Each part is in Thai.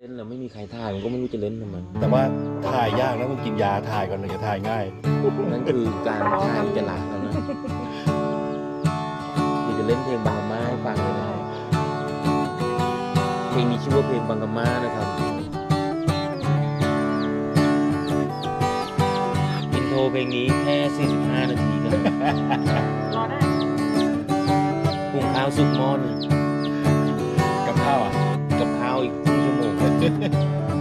เล่นแล้วไม่มีใครถ่ายมันก็ไม่รู้จะเล่นทำไมแต่ว่าถ่ายยากแล้วต้องกินยาถ่ายก่อนถึงจะถ่ายง่าย นั่นคือการถ่ายจะหลาแล้วนะเดี๋ยวจะเล่นเพลงบังกะมาให้ฟังเลยนะครับเพลงนี้ชื่อว่าเพลงบังกะมานะครับอินโทรเพลงนี้แค่ 45 นาทีกันรอได้หุงข้าวสุกหม้อหนึง โมง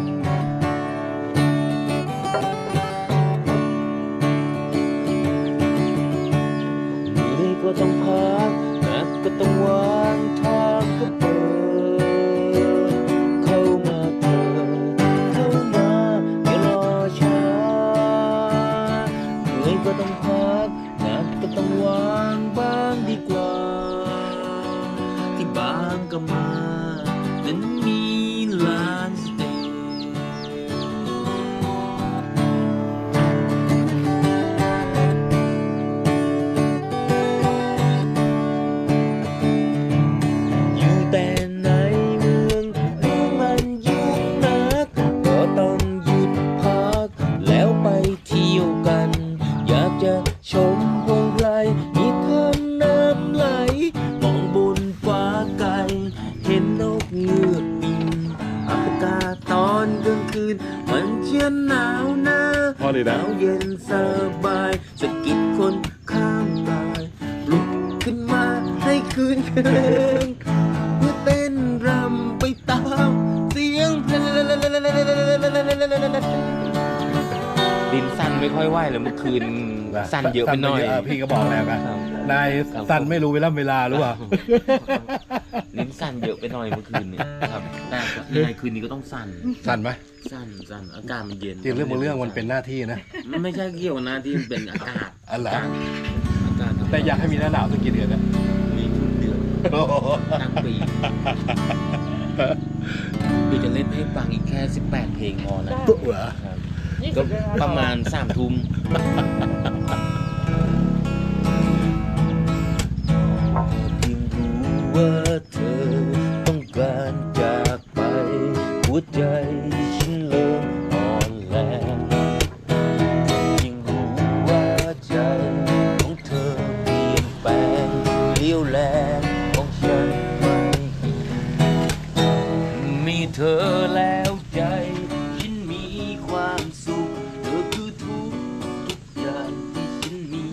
นี่อยก็ต้องพักนะก็ต้องวางทางก็เปิด เข้ามาเถิดเข้ามาอย่ารอช้าเหนื่อยก็ต้องพักนะก็ต้องวางบ้างดีกว่า ที่บางก็มานั้นมี คืน มันเชียนหนาวหนาพอดีหนะ นาวเย็นสบายสะกิดคนข้างกายลุกขึ้นมาให้คืนเพลงเพื่อเต้นรำไปตามเสียงเพลง ดินสั่นไม่ค่อยไหวเลยเมื่อคืน สั่นเยอะไปหน่อย พี่ก็บอกแล้วกันครับ นายครับสั่นไม่รู้เวลาเวลาหรือเปล่าลิ้นสั่นเยอะไปหน่อยเมื่อคืนเนี่ยครับแต่ยังไงคืนนี้ก็ต้องสั่นสั่นไหมสั่นสั่นอากาศมันเย็นจริงเรื่องบางเรื่องมันเป็นหน้าที่นะมันไม่ใช่เกี่ยวกับหน้าที่มันเป็นอากาศอะไรอากาศอากาศธรรมดแต่อยากให้มีหน้าหนาวสักกี่เดือนนะมีทุกเดือนตั้งปีพี่จะเล่นให้ฟังอีกแค่ 18 เพลงพอนะปุ๊บเหรอครับยี่ก็สิบเดือนประมาณสามทุ่ม เธอแล้วใจ ฉันมีความสุข เธอคือทุกทุกอย่างที่ฉันมี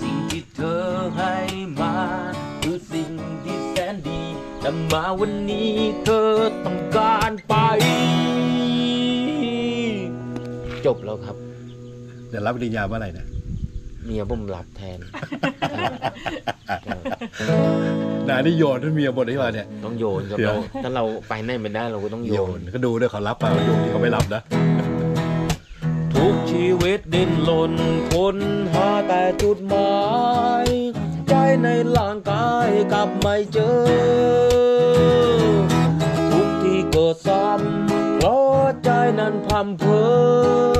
สิ่งที่เธอให้มา คือสิ่งที่แสนดี แต่มาวันนี้เธอต้องการไป จบแล้วครับ เดี๋ยวรับปริญญาเมื่อไหร่นะ เมียผมรับแทนนายนี่โยนให้เมียบนที่มาเนี่ย ต้องโยนครับเดี๋ยว เราถ้าเราไปไหนไม่ได้เราก็ต้องโยโยน นก็ดูด้วยเขารับเปล่าโยนที่เขาไม่รับนะ ทุกชีวิตดิ้นรนค้นหาแต่จุดหมาย ใจในร่างกายกลับไม่เจอ ทุกที่เกิดซ้ำเพราะใจนั้นพำเพอ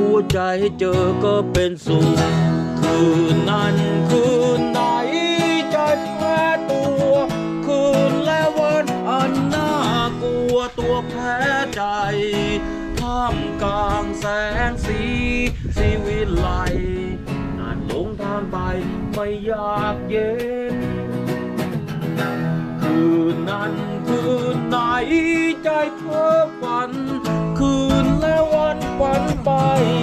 หัวใจให้เจอก็เป็นสุขคืนนั้นคืนไหนใจแพ้ตัว คืนและวันอันน่ากลัวตัวแพ้ใจท่ามกลางแสงสีสีวิไลนานหลงทางไปไม่อยากเย็น คืนนั้นคืนไหนใจเพ้อฝัน คืนและวันฝัน joy.